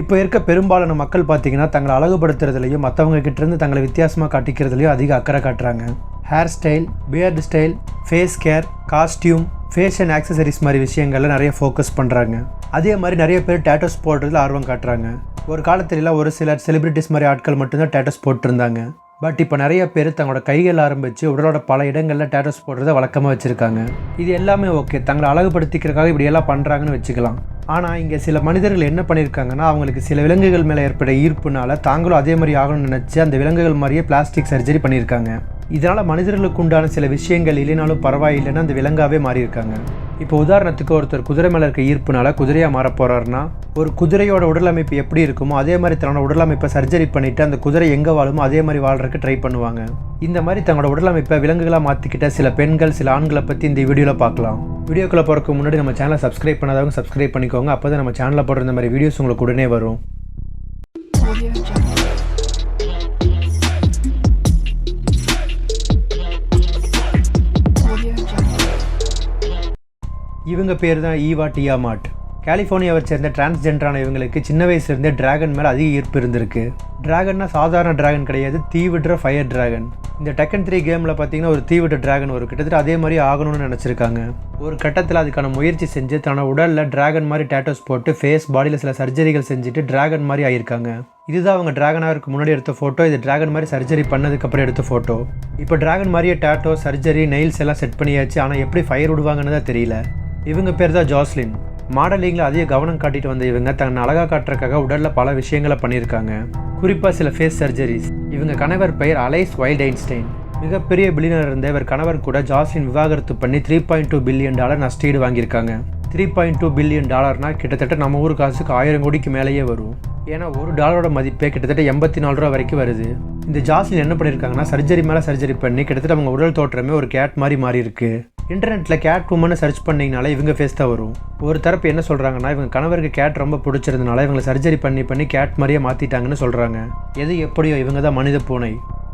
இப்போ இருக்க பெரும்பாலான மக்கள் பார்த்திங்கன்னா தங்களை அழகுபடுத்துறதுலையும் மற்றவங்க கிட்டேருந்து தங்களை வித்தியாசமாக காட்டிக்கிறதுலையும் அதிக அக்கறை காட்டுறாங்க. Hair style beard style face care costume fashion accessories மாதிரி விஷயங்கள்ல நிறைய ஃபோக்கஸ் பண்ணுறாங்க அதே மாதிரி நிறைய பேர் டேட்டோஸ் போடுறதுல ஆர்வம் காட்டுறாங்க. ஒரு காலத்துலலாம் ஒரு சிலர் செலிபிரிட்டிஸ் மாதிரி ஆட்கள் மட்டும்தான் டேட்டோஸ் போட்டிருந்தாங்க. பட் இப்போ நிறைய பேர் தங்களோட கைகள் ஆரம்பித்து உடலோட பல இடங்களில் டேட்டோஸ் போடுறத வழக்கமாக வச்சுருக்காங்க. இது எல்லாமே ஓகே தங்களை அழகுபடுத்திக்கிறதுக்காக இப்படியெல்லாம் பண்ணுறாங்கன்னு வச்சுக்கலாம். ஆனால் இங்கே சில மனிதர்கள் என்ன பண்ணியிருக்காங்கன்னா அவங்களுக்கு சில விலங்குகள் மேலே ஏற்பட்ட ஈர்ப்புனால தாங்களும் அதே மாதிரி ஆகணும்னு நினச்சி அந்த விலங்குகள் மாதிரியே பிளாஸ்டிக் சர்ஜரி பண்ணியிருக்காங்க இதனால் மனிதர்களுக்கு உண்டான சில விஷயங்கள் இல்லைனாலும் பரவாயில்லைன்னு அந்த விலங்காகவே மாறியிருக்காங்க. இப்போ உதாரணத்துக்கு ஒருத்தர் குதிரை மேலே இருக்க ஈர்ப்புனால குதிரையாக மாற போகிறாருன்னா ஒரு குதிரையோட உடலமைப்பு எப்படி இருக்குமோ அதே மாதிரி தன்னோட உடலமைப்பை சர்ஜரி பண்ணிவிட்டு அந்த குதிரை எங்கே வாழுமோ அதே மாதிரி வாழ்றதுக்கு ட்ரை பண்ணுவாங்க. இந்த மாதிரி தங்களோட உடலமைப்பை விலங்குகளாக மாற்றிக்கிட்ட சில பெண்கள் சில ஆண்களை பற்றி இந்த வீடியோவில் பார்க்கலாம். வீடியோக்குள்ளே போகிறதுக்கு முன்னாடி நம்ம சேனலை சப்ஸ்கிரைப் பண்ணாதவங்க சப்ஸ்கிரைப் பண்ணிக்கோங்க. அப்போ தான் நம்ம சேனலில் போடுற இந்த மாதிரி வீடியோஸ் உங்களுக்கு உடனே வரும். இவங்க பேர் தான் ஈவா டியாமாட். கலிஃபோர்னியாவை சேர்ந்த டிரான்ஸ்ஜெண்டரான இவங்களுக்கு சின்ன வயசுலேருந்தே டிராகன் மேலே அதிக ஈர்ப்பு இருந்திருக்கு. டிராகன்னா சாதாரண டிராகன் கிடையாது தீவிடுற ஃபயர் டிராகன். இந்த டெக்கன் த்ரீ கேமில் பார்த்தீங்கன்னா ஒரு தீவிட்ட டிராகன் ஒரு கிட்டத்தட்ட அதே மாதிரி ஆகணும்னு நினச்சிருக்காங்க. ஒரு கட்டத்தில் அதுக்கான முயற்சி செஞ்சு தன்னோட உடலில் டிராகன் மாதிரி டேட்டோஸ் போட்டு ஃபேஸ் பாடியில் சில சர்ஜரிகள் செஞ்சுட்டு டிராகன் மாதிரி ஆயிருக்காங்க. இதுதான் அவங்க டிராகனாக இருக்க முன்னாடி எடுத்த ஃபோட்டோ இது டிராகன் மாதிரி சர்ஜரி பண்ணதுக்கப்புறம் எடுத்த ஃபோட்டோ இப்போ டிராகன் மாதிரியே டேட்டோ சர்ஜரி நெயில்ஸ் எல்லாம் செட் பண்ணியாச்சு. ஆனால் எப்படி ஃபயர் விடுவாங்கன்னு தான் தெரியல. இவங்க பேர் தான் ஜாஸ்லின். மாடலிங்கில் அதிக கவனம் காட்டிட்டு வந்த இவங்க தன்னை அழகாக காட்டுறதுக்காக உடலில் பல விஷயங்களை பண்ணியிருக்காங்க. குறிப்பாக சில ஃபேஸ் சர்ஜரிஸ் இவங்க கணவர் பெயர் அலைஸ் வைல்ட் ஐன்ஸ்டைன் மிகப்பெரிய பில்லியனர் இருந்த இவர் கணவர் கூட ஜாஸ்லின் விவாகரத்து பண்ணி three point two billion dollar நஷ்டீடு வாங்கியிருக்காங்க. த்ரீ பாயிண்ட் டூ பில்லியன் டாலர்னா கிட்டத்தட்ட நம்ம ஊர் காசுக்கு ஆயிரம் கோடிக்கு மேலேயே வரும். ஏன்னா ஒரு டாலரோட மதிப்பே கிட்டத்தட்ட எண்பத்தி நாலு ரூபா வரைக்கும் வருது. இந்த ஜாஸ்லின் என்ன பண்ணியிருக்காங்கன்னா சர்ஜரி மேலே சர்ஜரி பண்ணி கிட்டத்தட்ட அவங்க உடல் தோற்றமே ஒரு கேட் மாதிரி மாறி இருக்குது இன்டர்நெட்டில் கேட் உமனை சர்ச் பண்ணிங்கனால இவங்க ஃபேஸ் தான் வரும். ஒரு தரப்பு என்ன சொல்கிறாங்கன்னா இவங்க கணவருக்கு கேட் ரொம்ப பிடிச்சிருந்தனால இவங்களை சர்ஜரி பண்ணி பண்ணி கேட் மாதிரியே மாற்றிட்டாங்கன்னு சொல்கிறாங்க எது எப்படியோ இவங்க தான் மனித பூனை.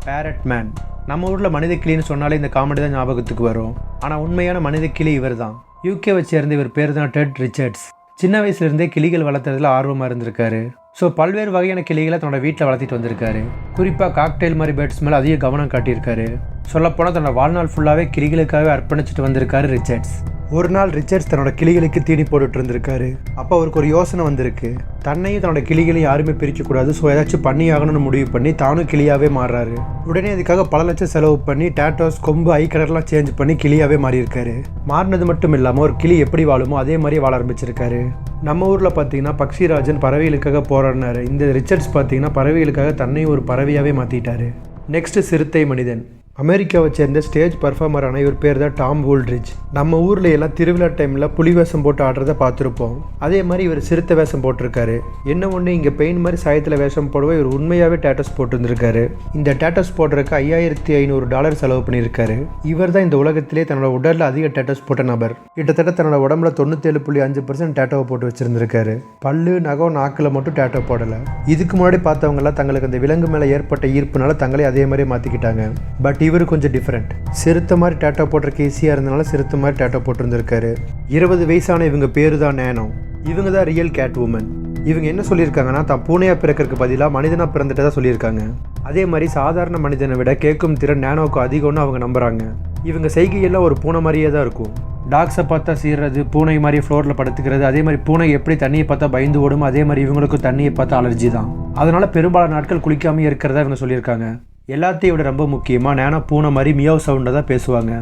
பேரட் மேன் நம்ம ஊரில் மனித கிளின்னு சொன்னாலே இந்த காமெடி தான் ஞாபகத்துக்கு வரும். ஆனால் உண்மையான மனித கிளி இவர் தான் யூகேவை சேர்ந்த இவர் பேர் தான் டெட் ரிச்சர்ட்ஸ் சின்ன வயசுலேருந்தே கிளிகள் வளர்த்துறதுல ஆர்வமாக இருந்திருக்காரு. ஸோ பல்வேறு வகையான கிளிகளை தன்னோட வீட்டில் வளர்த்திட்டு வந்திருக்காரு. குறிப்பாக காக்டெயில் மாதிரி பேர்ட்ஸ் மேலே அதிக கவனம் காட்டியிருக்காரு. சொல்லப்போனால் தன்னோட வாழ்நாள் ஃபுல்லாகவே கிளிகளுக்காகவே அர்ப்பணிச்சுட்டு வந்திருக்காரு ரிச்சர்ட்ஸ். ஒரு நாள் ரிச்சர்ட்ஸ் தன்னோட கிளிகளுக்கு தீனி போட்டுட்டு இருந்திருக்காரு. அப்போ அவருக்கு ஒரு யோசனை வந்திருக்கு. தன்னையும் தன்னோட கிளிகளையும் யாருமே பிரிக்கக்கூடாது. ஸோ ஏதாச்சும் பண்ணி ஆகணும்னு முடிவு பண்ணி தானும் கிளியாகவே மாறுறாரு. உடனே அதுக்காக பல லட்சம் செலவு பண்ணி டேட்டோஸ் கொம்பு ஐ கலர்லாம் சேஞ்ச் பண்ணி கிளியாகவே மாறியிருக்காரு. மாறினது மட்டும் இல்லாமல் ஒரு கிளி எப்படி வாழுமோ அதே மாதிரி வாழ ஆரம்பிச்சிருக்காரு. நம்ம ஊரில் பார்த்தீங்கன்னா பக்ஷிராஜன் பறவைகளுக்காக போராடினாரு. இந்த ரிச்சர்ட்ஸ் பார்த்தீங்கன்னா பறவைகளுக்காக தன்னையும் ஒரு பறவையாகவே மாற்றிட்டாரு நெக்ஸ்ட் சிறுத்தை மனிதன். அமெரிக்காவை சேர்ந்த ஸ்டேஜ் பர்ஃபார்மரான இவர் பேர் தான் டாம் வூல்ட்ரிச். நம்ம ஊரில் எல்லாம் திருவிழா டைமில் புலி வேஷம் போட்டு ஆடுறத பார்த்துருப்போம். அதே மாதிரி இவர் சிறுத்தை வேஷம் போட்டிருக்காரு. என்ன ஒன்று இங்கே பெயின் மாதிரி சாயத்தில் வேஷம் போடவே இவர் உண்மையாகவே டேட்டஸ் போட்டிருந்திருக்காரு. இந்த டேட்டஸ் போடுறதுக்கு ஐயாயிரத்தி ஐநூறு டாலர் செலவு பண்ணியிருக்காரு. இவர் தான் இந்த உலகத்திலே தன்னோட உடலில் அதிக டேட்டஸ் போட்ட நபர். கிட்டத்தட்ட தன்னோட உடம்புல தொண்ணூத்தேழு புள்ளி அஞ்சு பர்சன்ட் டேட்டோவை போட்டு வச்சிருந்திருக்காரு. பல்லு நகம் நாக்கில் மட்டும் டேட்டோ போடலை. இதுக்கு முன்னாடி பார்த்தவங்கலாம் தங்களுக்கு அந்த விலங்கு மேலே ஏற்பட்ட ஈர்ப்புனால தங்களே அதே மாதிரி மாற்றிக்கிட்டாங்க பட் இவர் கொஞ்சம் டிஃப்ரெண்ட் சிறுத்த மாதிரி டேட்டா போடுறக்கு ஈஸியாக இருந்தனால சிறுத்த மாதிரி டேட்டா போட்டிருந்திருக்காரு. இருபது வயசான இவங்க பேரு தான் நேனோ இவங்க தான் ரியல் கேட் உமன் இவங்க என்ன சொல்லியிருக்காங்கன்னா தான் பூனையாக பிறக்கிறதுக்கு பதிலாக மனிதனாக பிறந்துட்டு தான் சொல்லியிருக்காங்க. அதே மாதிரி சாதாரண மனிதனை விட கேட்கும் திறன் நேனோக்கு அதிகம்னு அவங்க நம்புகிறாங்க இவங்க செய்கையெல்லாம் ஒரு பூனை மாதிரியே தான் இருக்கும். டாக்ஸை பார்த்தா சீர்றது பூனை மாதிரி ஃப்ளோரில் படுத்துக்கிறது அதே மாதிரி பூனை எப்படி தண்ணியை பார்த்தா பயந்து ஓடும் அதே மாதிரி இவங்களுக்கும் தண்ணியை பார்த்தா அலர்ஜி தான். அதனால் பெரும்பாலான நாட்கள் குளிக்காமல் இருக்கிறதா இவங்க சொல்லியிருக்காங்க. எல்லாத்தையும் விட ரொம்ப முக்கியமாக நேனா பூனை மாதிரி மியாவ் சவுண்டை தான் பேசுவாங்க.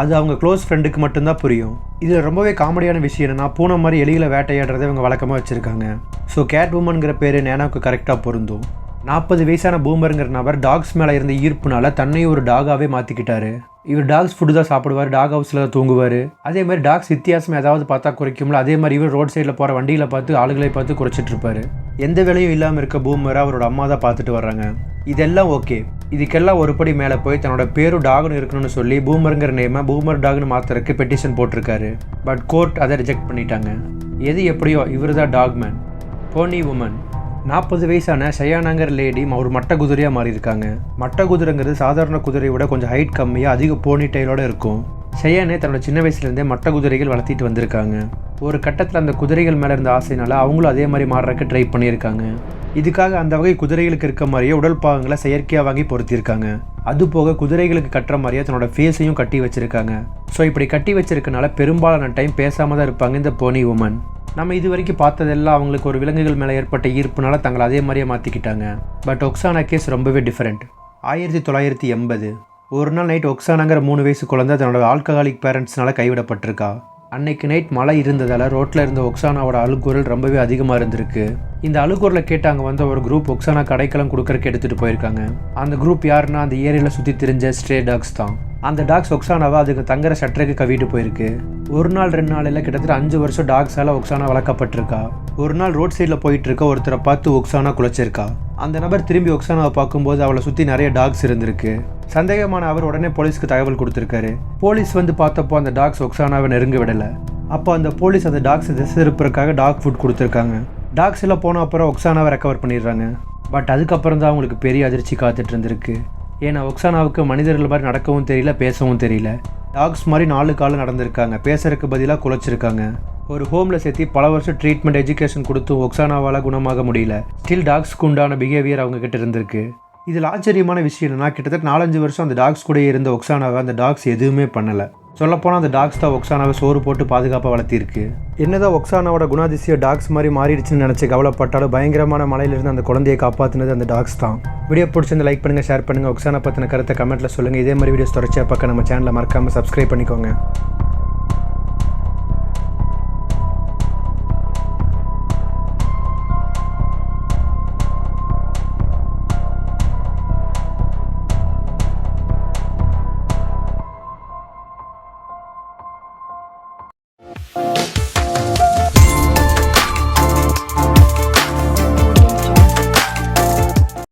அது அவங்க க்ளோஸ் ஃப்ரெண்டுக்கு மட்டும்தான் புரியும். இதில் ரொம்பவே காமெடியான விஷயம் என்னென்னா பூனை மாதிரி எலிகளை வேட்டையாடுறதை இவங்க வழக்கமாக வச்சுருக்காங்க. ஸோ கேட் உமனுங்கிற பேர் நேனாவுக்கு கரெக்டாக பொருந்தும். நாற்பது வயசான பூமருங்கிற நபர் டாக்ஸ் மேலே இருந்த ஈர்ப்புனால தன்னையும் ஒரு டாகாவே மாற்றிக்கிட்டாரு இவர் டாக்ஸ் ஃபுட்டு தான் சாப்பிடுவார் டாக் ஹவுஸில் தான் தூங்குவார். அதே மாதிரி டாக்ஸ் வித்தியாசம் ஏதாவது பார்த்தா குறைக்கும்ல அதே மாதிரி இவர் ரோட் சைடில் போகிற வண்டியில் பார்த்து ஆளுகளை பார்த்து குறைச்சிட்டுருப்பாரு எந்த வேலையும் இல்லாமல் இருக்க பூமரை அவரோட அம்மா தான் பார்த்துட்டு வர்றாங்க. இதெல்லாம் ஓகே. இதுக்கெல்லாம் ஒருபடி மேலே போய் தன்னோட பேரும் டாக்னு இருக்கணும்னு சொல்லி பூமருங்கிற நேமை பூமர் டாக்னு மாத்துறதுக்கு பெட்டிஷன் போட்டிருக்காரு. பட் கோர்ட் அதை ரிஜெக்ட் பண்ணிட்டாங்க. எது எப்படியோ இவர் தான் டாக்மேன் போனி உமன் நாற்பது வயசான ஷயானாங்கர் லேடி ஒரு மட்ட குதிரையாக மாறியிருக்காங்க. மட்ட குதிரைங்கிறது சாதாரண குதிரையை விட கொஞ்சம் ஹைட் கம்மியாக அதிக போனி டைலோட இருக்கும். ஷெயானே தன்னோட சின்ன வயசுலேருந்தே மற்ற குதிரைகள் வளர்த்திட்டு வந்திருக்காங்க. ஒரு கட்டத்தில் அந்த குதிரைகள் மேலே இருந்த ஆசைனால அவங்களும் அதே மாதிரி மாறுறதுக்கு ட்ரை பண்ணியிருக்காங்க. இதுக்காக அந்த வகை குதிரைகளுக்கு இருக்க மாதிரியே உடல் பாகங்களை செயற்கையாக வாங்கி பொருத்தியிருக்காங்க. அது போக குதிரைகளுக்கு கட்டுற மாதிரியே தன்னோட ஃபேஸையும் கட்டி வச்சிருக்காங்க. ஸோ இப்படி கட்டி வச்சிருக்கனால பெரும்பாலான டைம் பேசாமல் தான் இருப்பாங்க இந்த போனி உமன் நம்ம இது வரைக்கும் பார்த்ததெல்லாம் அவங்களுக்கு ஒரு விலங்குகள் மேலே ஏற்பட்ட ஈர்ப்புனால தங்களை அதே மாதிரியே மாற்றிக்கிட்டாங்க பட் ஒக்ஸானா கேஸ் ரொம்பவே டிஃப்ரெண்ட் ஆயிரத்தி தொள்ளாயிரத்தி எண்பது. ஒரு நாள் நைட் ஒக்ஸானாங்கிற மூணு வயசு குழந்தை தன்னோட ஆல்கஹாலிக் பேரண்ட்ஸ்னால கைவிடப்பட்டிருக்கா. அன்னைக்கு நைட் மழை இருந்ததால் ரோட்டில் இருந்த ஒக்ஸானாவோட அழுகுரல் ரொம்பவே அதிகமாக இருந்திருக்கு. இந்த அழுகுரலை கேட்டு அங்கே வந்த ஒரு குரூப் ஒக்ஸானா கடைக்கெல்லாம் கொடுக்கறக்கு எடுத்துகிட்டு போயிருக்காங்க. அந்த குரூப் யாருன்னா அந்த ஏரியாவில் சுற்றி தெரிஞ்ச ஸ்ட்ரே டாக்ஸ் தான். அந்த டாக்ஸ் ஒக்ஸானாவை? அதுக்கு தங்குற ஷட்டருக்கு கவிட்டு போயிருக்கு. ஒரு நாள் ரெண்டு நாள் இல்லை கிட்டத்தட்ட அஞ்சு வருஷம் டாக்ஸால் ஒக்ஸானா வளர்க்கப்பட்டிருக்கா. ஒரு நாள் ரோட் சைடில் போயிட்டு இருக்க ஒருத்தரை பார்த்து ஒக்ஸானா குலைச்சிருக்கா. அந்த நபர் திரும்பி ஒக்ஸானாவை பார்க்கும்போது அவளை சுற்றி நிறைய டாக்ஸ் இருந்திருக்கு. சந்தேகமான அவர் உடனே போலீஸ்க்கு தகவல் கொடுத்துருக்காரு. போலீஸ் வந்து பார்த்தப்போ அந்த டாக்ஸ் ஒக்ஸானாவை நெருங்க விடலை. அப்போ அந்த போலீஸ் அந்த டாக்ஸ் திசை திருப்புறதுக்காக டாக் ஃபுட் கொடுத்துருக்காங்க. டாக்ஸ் எல்லாம் போன அப்புறம் ஒக்ஸானாவை ரெக்கவர் பண்ணிடுறாங்க. பட் அதுக்கப்புறம் தான் அவங்களுக்கு பெரிய அதிர்ச்சி காத்துட்டு இருந்திருக்கு. ஏன்னா ஒக்ஸானாவுக்கு மனிதர்கள் மாதிரி நடக்கவும் தெரியல பேசவும் தெரியல. டாக்ஸ் மாதிரி நாலு காலம் நடந்திருக்காங்க. பேசுறதுக்கு பதிலாக குலைச்சிருக்காங்க. ஒரு ஹோமில் சேர்த்து பல வருஷம் ட்ரீட்மெண்ட் எஜுகேஷன் கொடுத்து ஒக்ஸானாவால் குணமாக முடியல. ஸ்டில் டாக்ஸ்க்கு உண்டான பிஹேவியர் அவங்க கிட்ட இருந்திருக்கு. இதில் ஆச்சரியமான விஷயம் என்னன்னா கிட்டத்தட்ட நாலஞ்சு வருஷம் அந்த டாக்ஸ் கூட இருந்த ஒக்சானாவை அந்த டாக்ஸ் எதுவுமே பண்ணலை. சொல்லப்போனால் அந்த டாக்ஸ் தான் ஒக்ஸானாவை சோறு போட்டு பாதுகாப்பாக வளர்த்திருக்கு என்னதான் ஒக்ஸானாவோட குணாதிசய டாக்ஸ் மாதிரி மாறிடுச்சுன்னு நினச்சி கவலைப்பட்டாலும் பயங்கரமான மலையிலிருந்து அந்த குழந்தையை காப்பாற்றினது அந்த டாக்ஸ் தான் வீடியோ பிடிச்சிருந்து லைக் பண்ணுங்கள் ஷேர் பண்ணுங்கள் ஒக்ஸானா பற்றின கருத்தை கமெண்ட்டில் சொல்லுங்கள் இதே மாதிரி வீடியோஸ் தொடர்ச்சியாக பார்க்க நம்ம சேனலை மறக்காமல் சப்ஸ்கிரைப் பண்ணிக்கோங்க.